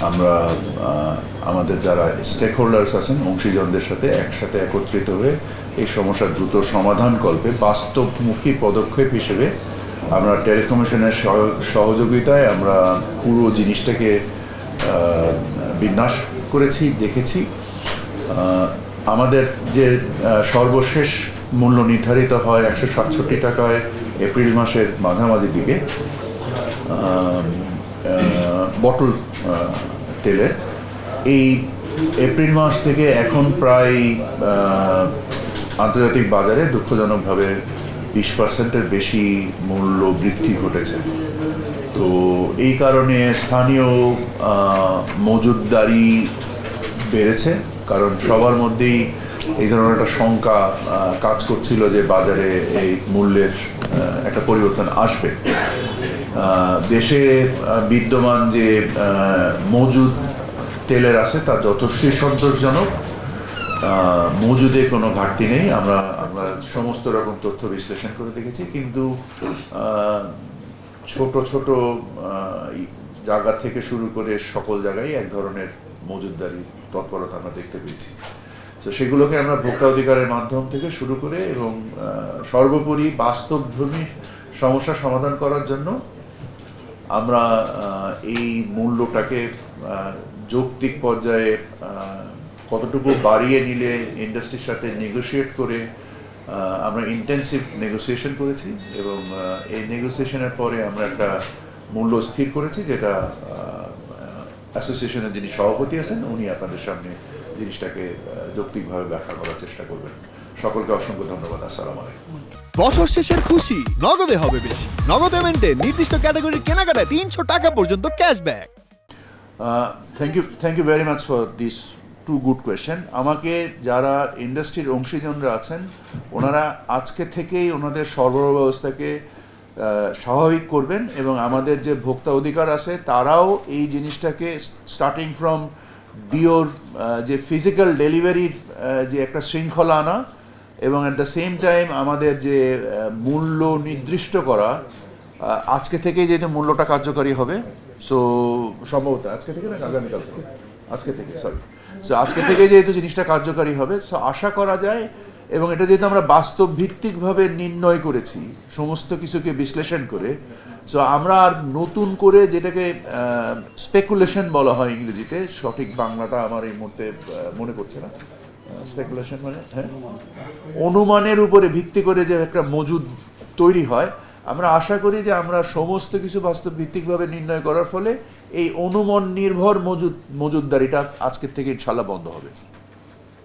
আমরা আমাদের যারা স্টেক হোল্ডার্স আছেন, অংশীজনদের সাথে একসাথে একত্রিত হয়ে এই সমস্যার দ্রুত সমাধান কল্পে বাস্তবমুখী পদক্ষেপ হিসেবে আমরা টেলিকমিশনের সহ- সহযোগিতায় আমরা পুরো জিনিসটাকে বিন্যাস করেছি, দেখেছি। আমাদের যে সর্বশেষ মূল্য নির্ধারিত হয় একশো সাতষট্টি টাকায় এপ্রিল মাসের মাঝামাঝি দিকে। বটল তেলের। এই এপ্রিল মাস থেকে এখন প্রায় আন্তর্জাতিক বাজারে দুঃখজনকভাবে বিশ পার্সেন্টের বেশি মূল্য বৃদ্ধি ঘটেছে। তো এই কারণে স্থানীয় মজুদদারি বেড়েছে, কারণ সবার মধ্যেই এই ধরনের একটা শঙ্কা কাজ করছিল যে বাজারে এই মূল্যের একটা পরিবর্তন আসবে। দেশে বিদ্যমান যে মজুদ তেলের আছে তা যথেষ্টই সন্তোষজনক মজুদে কোনো ঘাটতি নেই। আমরা আমরা সমস্ত রকম তথ্য বিশ্লেষণ করে দেখেছি, কিন্তু ছোট ছোট জায়গা থেকে শুরু করে সকল জায়গায় এক ধরনের মজুদদারি তৎপরতা আমরা দেখতে পেয়েছি। তো সেগুলোকে আমরা ভোক্তা অধিকারের মাধ্যম থেকে শুরু করে এবং সর্বোপরি বাস্তবধর্মী সমস্যা সমাধান করার জন্য আমরা এই মূল্যটাকে যৌক্তিক পর্যায়ে কতটুকু বাড়িয়ে নিলে ইন্ডাস্ট্রির সাথে নেগোশিয়েট করে আমরা ইন্টেন্সিভ নেগোসিয়েশন করেছি এবং এই নেগোসিয়েশনের পরে আমরা একটা মূল্য স্থির করেছি যেটা অ্যাসোসিয়েশনের যিনি সভাপতি আছেন, উনি আপনাদের সামনে জিনিসটাকে যৌক্তিকভাবে ব্যাখ্যা করার চেষ্টা করবেন। সকলকে অসংখ্য ধন্যবাদ আসসালামু আলাইকুম। বছর শেষের খুশি নগদে হবে বেশি। নগদ পেমেন্টে নির্দিষ্ট ক্যাটাগরির কেনাকাটায় তিনশো টাকা পর্যন্ত cashback thank you thank you very much for this too good question আমাকে যারা ইন্ডাস্ট্রির অংশীজনরা আছেন ওনারা আজকে থেকেই ওনাদের সরবরাহ ব্যবস্থাকে স্বাভাবিক করবেন এবং আমাদের যে ভোক্তা অধিকার আছে তারাও এই জিনিসটাকে স্টার্টিং ফ্রম ডিওর যে ফিজিক্যাল ডেলিভারির যে একটা শৃঙ্খলা আনা এবং অ্যাট দ্য সেম টাইম আমাদের যে মূল্য নির্দিষ্ট করা আজকে থেকেই যেহেতু মূল্যটা কার্যকরী হবে সো সম্ভবত আজকে থেকে না আগামীকাল আজকে থেকে সরি সো আজকে থেকে যেহেতু জিনিসটা কার্যকরী হবে সো আশা করা যায়, এবং এটা যেহেতু আমরা বাস্তব ভিত্তিকভাবে নির্ণয় করেছি, সমস্ত কিছুকে বিশ্লেষণ করে সো আমরা আর নতুন করে যেটাকে স্পেকুলেশন বলা হয় ইংরেজিতে, সঠিক বাংলাটা আমার এই মুহূর্তে মনে করছে না। স্পেকুলেশন মানে হ্যাঁ? অনুমানের উপরে ভিত্তি করে যে একটা মজুদ তৈরি হয়, আমরা আশা করি যে আমরা সমস্ত কিছু বাস্তব ভিত্তিকভাবে নির্ণয় করার ফলে এই অনুমান নির্ভর মজুদ, মজুদদারিটা আজকের থেকে ইনশাল্লাহ বন্ধ হবে।